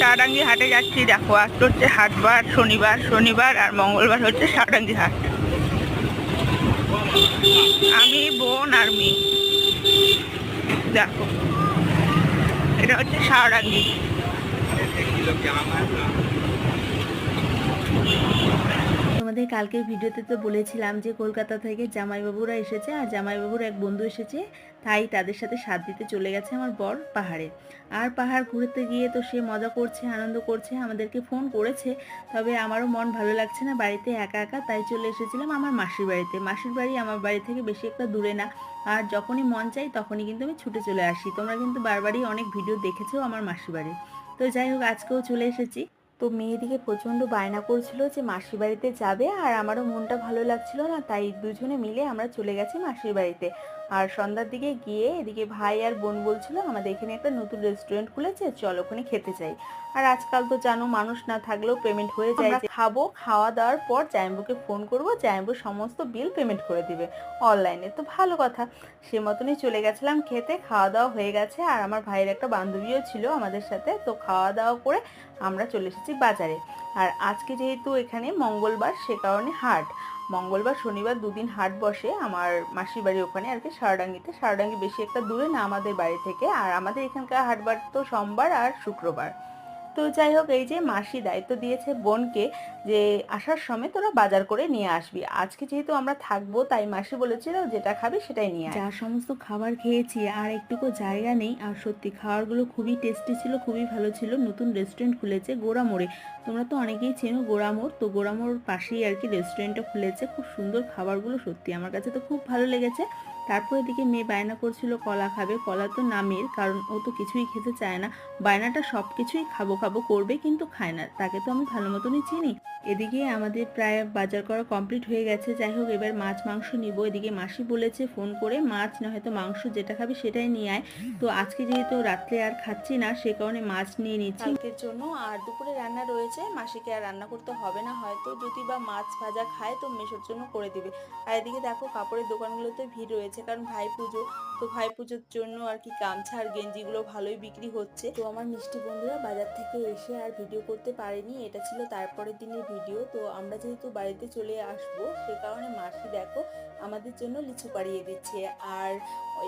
সারাঙ্গি হাটে যাচ্ছি, দেখো, আজ হচ্ছে হাটবার, শনিবার শনিবার আর মঙ্গলবার হচ্ছে সারাঙ্গি হাট। আমি, বোন আর মি দেখো, এটা হচ্ছে সারাঙ্গি। তোমাদের কালকের ভিডিওতে তো বলেছিলাম যে কলকাতা থেকে জামাইবাবুরা এসেছে আর জামাইবাবুর এক বন্ধু এসেছে, তাই তাদের সাথে সাথ দিতে চলে গেছে আমার বর পাহাড়ে। আর পাহাড় ঘুরতে গিয়ে তো সে মজা করছে, আনন্দ করছে, আমাদেরকে ফোন করেছে, তবে আমারও মন ভালো লাগছে না, বাড়িতে একা একা, তাই চলে এসেছিলাম আমার মাসির বাড়িতে। মাসির বাড়ি আমার বাড়ি থেকে বেশি একটা দূরে না, আর যখনই মন চাই তখনই কিন্তু আমি ছুটে চলে আসি। তোমরা কিন্তু বারবারই অনেক ভিডিও দেখেছ আমার মাসির বাড়ি। তো যাই হোক, আজকেও চলে এসেছি। তো মেয়েদিকে প্রচণ্ড বায়না করছিল যে মাসির বাড়িতে যাবে আর আমারও মনটা ভালো লাগছিল না, তাই দুজনে মিলে আমরা চলে গেছি মাসির বাড়িতে। আর সন্ধ্যার দিকে গিয়ে এদিকে ভাই আর বোন বলছিল আমাদের এখানে একটা নতুন রেস্টুরেন্ট খুলেছে চল ওখানে খেতে চাই আর আজকাল তো জানো মানুষ না থাকলেও পেমেন্ট হয়ে যায়। যে খাব খাওয়া দাওয়ার পর জায়ম্বুকে ফোন করব জায়ম্বু সমস্ত বিল পেমেন্ট করে দিবে অনলাইনে তো ভালো কথা সে মতনই চলে গেছিলাম খেতে খাওয়া দাওয়া হয়ে গেছে। আর আমার ভাইয়ের একটা বান্ধবীও ছিল আমাদের সাথে তো খাওয়া দাওয়া করে আমরা চলে এসেছি বাজারে। আর আজকে যেহেতু এখানে মঙ্গলবার, সে কারণে হাট। মঙ্গলবার, শনিবার দুদিন হাট বসে। আমার মাসির বাড়ি ওখানে আর কি, সারডাঙ্গিতে। সারডাঙ্গি বেশি একটা দূরে না আমাদের বাড়ি থেকে। আর আমাদের এখানকার হাটবার তো সোমবার আর শুক্রবার। তো যাই হোক, এই যে মাসি দায়িত্ব দিয়েছে বোনকে যে আসার সময় তোরা বাজার করে নিয়ে আসবি। আজকে যেহেতু আমরা থাকব, তাই মাসি বলেছিল যেটা খাবি সেটাই নিয়ে যা সমস্ত খাবার খেয়েছি, আর একটুকু জায়গা নেই, আর সত্যি খাবারগুলো খুবই টেস্টি ছিল, খুবই ভালো ছিল। নতুন রেস্টুরেন্ট খুলেছে গোড়ামোড়ে। তোমরা তো অনেকেই চেনো গোড়ামোড়, তো গোড়ামোড় পাশেই আর কি রেস্টুরেন্টটা খুলেছে। খুব সুন্দর খাবারগুলো সত্যি আমার কাছে তো খুব ভালো লেগেছে। তারপর এদিকে মেয়ে বায়না করছিল, কলা খাবে। কলা তো নামের, কারণ ও তো কিছুই খেতে চায় না। বায়নাটা সব কিছুই খাব খাব করবে, কিন্তু খায় না। তাকে তো আমি ভালো মতনই চিনি। এদিকে আমাদের প্রায় বাজার করা কমপ্লিট হয়ে গেছে। যাই হোক, এবার মাছ, মাংস নিব। এদিকে মাসি বলেছে ফোন করে, মাছ না হয়তো মাংস যেটা খাবে সেটাই নিয়ে আয়। তো আজকে যেহেতু রাত্রে আর খাচ্ছি না, সে কারণে মাছ নিয়ে নিচ্ছি। জন্য আর দুপুরে রান্না রয়েছে। মাসিকে আর রান্না করতে হবে না, হয়তো যদি বা মাছ ভাজা খায়, তো মেশোর জন্য করে দিবে। আর এদিকে দেখো, কাপড়ের দোকানগুলোতে ভিড় রয়েছে। কারণ ভাই পুজো তো ভাই পুজোর জন্য আর কি গামছা আর গেঞ্জিগুলো ভালোই বিক্রি হচ্ছে। তো আমার মিষ্টি বন্ধুরা বাজার থেকে এসে আর ভিডিও করতে পারেনি। এটা ছিল তারপরের দিনের ভিডিও। তো আমরা যেহেতু বাড়িতে চলে আসব, সে কারণে মাসি দেখো আমাদের জন্য লিচু পাড়িয়ে দিচ্ছে। আর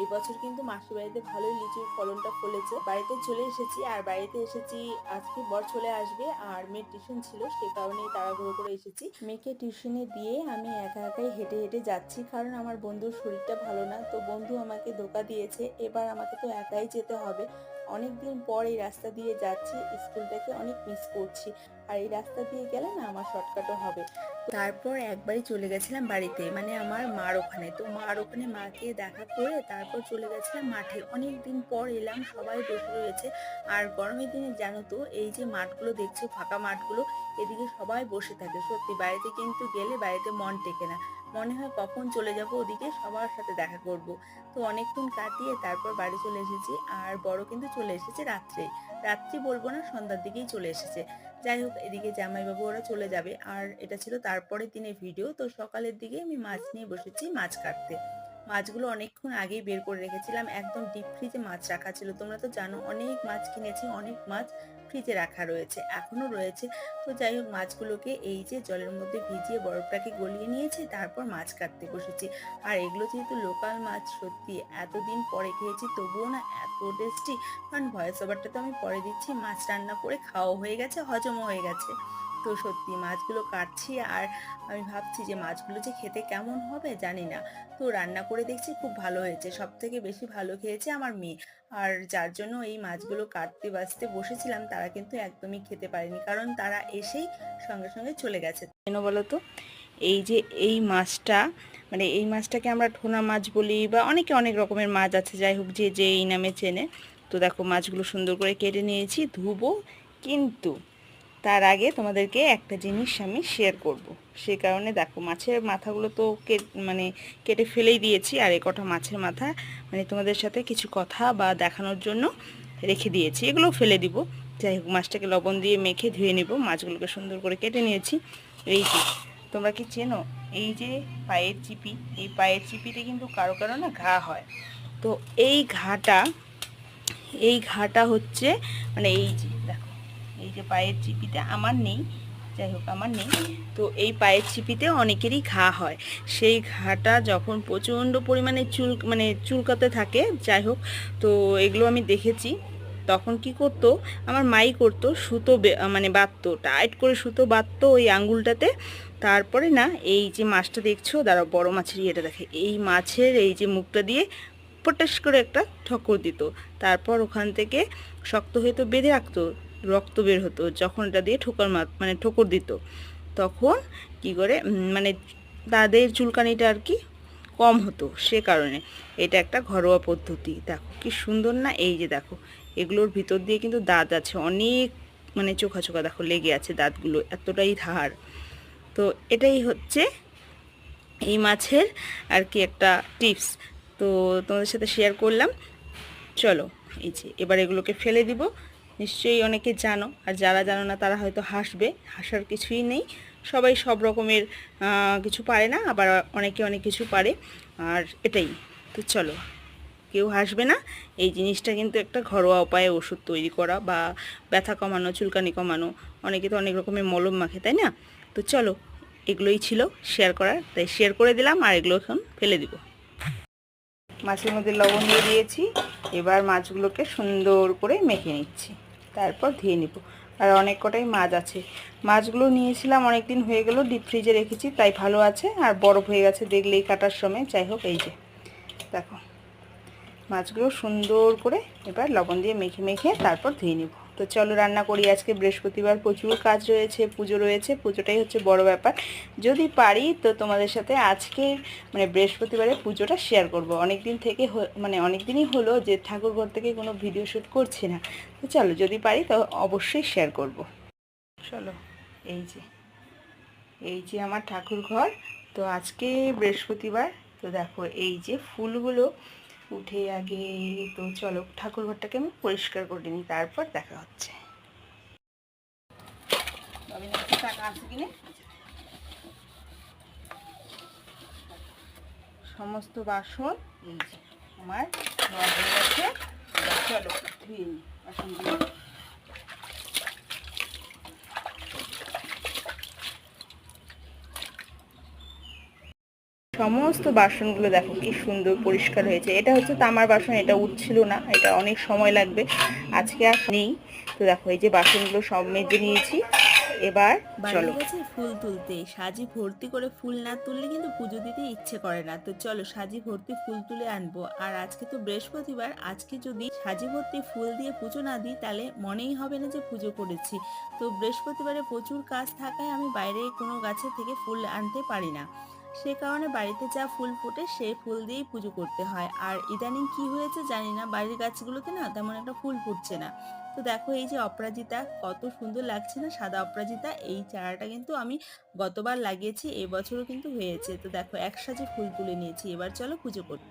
এই বছর কিন্তু মাসির বাড়িতে ভালোই লিচুর ফলনটা ফলেছে। বাড়িতে চলে এসেছি আর বাড়িতে এসেছি, আজকে বর চলে আসবে আর মেয়ের টিউশন ছিল, সে কারণেই তাড়াহুড়ো করে এসেছি। মেয়েকে টিউশনে দিয়ে আমি একা একাই হেঁটে হেঁটে যাচ্ছি, কারণ আমার বন্ধুর শরীরটা ভালো না। তো বন্ধু আমাকে ধোকা দিয়েছে, এবার আমাকে তো একাই যেতে হবে। অনেক দিন পর এই রাস্তা দিয়ে যাচ্ছি, স্কুলটাকে অনেক মিস করছি। আর এই রাস্তা দিয়ে গেলে না আমার শর্টকাটও হবে। তারপর একবারই চলে গেছিলাম বাড়িতে মানে আমার মার ওখানে। তো মার ওখানে মাকে দেখা করে তারপর চলে গেছিলাম মাঠে। অনেক দিন পর এলাম, সবাই বসে রয়েছে। আর গরমের দিনে জানো তো, এই যে মাঠগুলো দেখছ, ফাঁকা মাঠগুলো, এদিকে সবাই বসে থাকে। সত্যি, বাড়িতে কিন্তু গেলে বাড়িতে মন টেকে না। মনে হয় কখন চলে যাব ওদিকে, সবার সাথে দেখা করব। তো অনেকক্ষণ কাটিয়ে তারপর বাড়ি চলে এসেছি, আর বড় কিন্তু চলে এসেছে রাত্রে। রাত্রি বলব না, সন্ধ্যার দিকেই চলে এসেছে। যাই হোক, এদিকে জামাইবাবু ওরা চলে যাবে, আর এটা ছিল তারপরের দিনের ভিডিও। তো সকালের দিকে আমি মাছ নিয়ে বসেছি মাছ কাটতে। মাছগুলো অনেকক্ষণ আগেই বের করে রেখেছিলাম। একদম ডিপ ফ্রিজে মাছ রাখা ছিল। তোমরা তো জানো, অনেক মাছ কিনেছি, অনেক মাছ ফ্রিজে রাখা রয়েছে, এখনও রয়েছে। তো যাই হোক, মাছগুলোকে এই যে জলের মধ্যে ভিজিয়ে বরফটাকে গলিয়ে নিয়েছি, তারপর মাছ কাটতে বসেছি। আর এগুলো যেহেতু লোকাল মাছ, সত্যি এতদিন পরে খেয়েছি, তবুও না এত টেস্টি কারণ ভয়েস ওভারটা তো আমি পরে দিচ্ছি, মাছ রান্না করে খাওয়া হয়ে গেছে, হজমও হয়ে গেছে। তো সত্যি মাছগুলো কাটছি আর আমি ভাবছি যে মাছগুলো যে খেতে কেমন হবে জানি না। তো রান্না করে দেখছি খুব ভালো হয়েছে সব থেকে বেশি ভালো খেয়েছে আমার মেয়ে। আর যার জন্য এই মাছগুলো কাটতে বাছতে বসেছিলাম, তারা কিন্তু একদমই খেতে পারেনি, কারণ তারা এসেই সঙ্গে সঙ্গে চলে গেছে। কেন বলো তো? এই যে এই মাছটা মানে এই মাছটাকে আমরা ঠোনা মাছ বলি বা অনেকে অনেক রকমের মাছ আছে, যাই হোক যে যে এই নামে চেনে। তো দেখো মাছগুলো সুন্দর করে কেটে নিয়েছি, ধুবো কিন্তু তার আগে তোমাদেরকে একটা জিনিস আমি শেয়ার করব। সে কারণে দেখো, মাছের মাথাগুলো তো মানে কেটে ফেলেই দিয়েছি, আর এ কটা মাছের মাথা মানে তোমাদের সাথে কিছু কথা বা দেখানোর জন্য রেখে দিয়েছি। এগুলো ফেলে দিব। যাই হোক, মাছটাকে লবণ দিয়ে মেখে ধুয়ে নেব। মাছগুলোকে সুন্দর করে কেটে নিয়েছি। এই যে, তোমরা কি চেনো? এই যে পায়ের চিপি, এই পায়ের চিপিতে কিন্তু কারও কারও না ঘা হয়। তো এই ঘাটা এই ঘাটা হচ্ছে মানে এই যে এই যে পায়ের চিপিতে আমার নেই, যাই হোক আমার নেই। তো এই পায়ের চিপিতে অনেকেরই ঘা হয়। সেই ঘাটা যখন প্রচণ্ড পরিমাণে চুল মানে চুলকাতে থাকে, যাই হোক, তো এগুলো আমি দেখেছি। তখন কি করতো, আমার মাই করতো সুতো মানে বাঁধতো, টাইট করে সুতো বাঁধতো ওই আঙ্গুলটাতে তারপরে না, এই যে মাছটা দেখছ, দাঁড়াও, বড় মাছের ইয়েটা দেখে, এই মাছের এই যে মুখটা দিয়ে পটাশ করে একটা ঠক্কর দিত। তারপর ওখান থেকে শক্ত হয়ে তো বেঁধে রাখতো। রক্ত বের হতো, যখন এটা দিয়ে ঠোকর মানে ঠোকর দিত। তখন কি করে মানে তাদের চুলকানিটা আর কি কম হতো সে কারণে। এটা একটা ঘরোয়া পদ্ধতি। দেখো কি সুন্দর না? এই যে দেখো, এগুলোর ভিতর দিয়ে কিন্তু দাঁত আছে। অনেক মানে চোখা চোখা দেখো লেগে আছে দাঁতগুলো, এতটাই ধার। তো এটাই হচ্ছে এই মাছের আর কি একটা টিপস। তো তোমাদের সাথে শেয়ার করলাম। চলো, এই যে, এবার এগুলোকে ফেলে দিব। নিশ্চয়ই অনেকে জানো, আর যারা জানো না তারা হয়তো হাসবে, হাসার কিছুই নেই। সবাই সব রকমের কিছু পারে না, আবার অনেকে অনেক কিছু পারে, আর এটাই। তো চলো, কেউ হাসবে না। এই জিনিসটা কিন্তু একটা ঘরোয়া উপায়ে ওষুধ তৈরি করা বা ব্যথা কমানো, চুলকানি কমানো, অনেকে তো অনেক রকমের মলম মাখে, তাই না? তো চলো, এগুলোই ছিল শেয়ার করার। তাই শেয়ার করে দিলাম, আর এগুলো এখন ফেলে দিব। মাছের মধ্যে লবণ দিয়ে দিয়েছি। এবার মাছগুলোকে সুন্দর করে মেখে নিচ্ছি। তারপর ধুয়ে নিব। আর অনেক কটাই মাছ আছে। মাছগুলো নিয়েছিলাম অনেক দিন হয়ে গেল ডিপ ফ্রিজে রেখেছি, তাই ভালো আছে। আর বরফ হয়ে গেছে, দেখলেই কাটার সময়। যাই হোক, এই যে, দেখো। মাছগুলো সুন্দর করে এবার লবণ দিয়ে মেখে মেখে তারপর ধুয়ে নিব। তো চলো রান্না করি। আজকে বৃহস্পতিবার প্রচুর কাজ রয়েছে, পুজো রয়েছে, পুজোটাই হচ্ছে বড় ব্যাপার। যদি পারি তো তোমাদের সাথে আজকে মানে বৃহস্পতিবারে পুজোটা শেয়ার করব। অনেক দিন থেকে মানে অনেক দিনই হলো যে ঠাকুর ঘর থেকে কোনো ভিডিও শ্যুট করছি না। তো চলো যদি পারি তো অবশ্যই শেয়ার করব। চলো, এই যে এই যে আমার ঠাকুর ঘর। তো আজকে বৃহস্পতিবার, তো দেখো এই যে ফুলগুলো উঠে আগে তো চলো ঠাকুর ঘরটাকে আমি পরিষ্কার করে নিই, তারপর দেখা হচ্ছে। সমস্ত বাসন আমার চলো ধুয়ে নিই বাসনগুলো সমস্ত বাসনগুলো দেখো কি সুন্দর পরিষ্কার হয়েছে। এটা হচ্ছে তামার বাসন এটা উঠছিল না এটা অনেক সময় লাগবে। আজকে আর নেই। তো দেখো এই যে বাসনগুলো সব মেজে নিয়েছি। এবার চলো। ফুল তুলতে। সাজি ভর্তি করে ফুল না তুললে কিন্তু পুজো দিতে ইচ্ছে করে না। তো চলো সাজি ভর্তি ফুল তুলে আনব। আর আজকে তো বৃহস্পতিবার আজকে যদি সাজি ভর্তি ফুল দিয়ে পুজো না দিই তাহলে মনেই হবে না যে পুজো করেছি। তো বৃহস্পতিবারে প্রচুর কাজ থাকায় আমি বাইরে কোনো গাছে থেকে ফুল আনতে পারি না। সে কারণে বাড়িতে যা ফুল ফোটে সেই ফুল দিয়েই পুজো করতে হয়। আর ইদানিং কি হয়েছে জানি না, বাড়ির গাছগুলোতে না তেমন একটা ফুল ফুটছে না। তো দেখো এই যে অপরাজিতা, কত সুন্দর লাগছে না সাদা অপরাজিতা? এই চারাটা কিন্তু আমি গতবার লাগিয়েছি, এবছরও কিন্তু হয়েছে। তো দেখো একসাথে ফুল তুলে নিয়েছি, এবার চলো পুজো করি।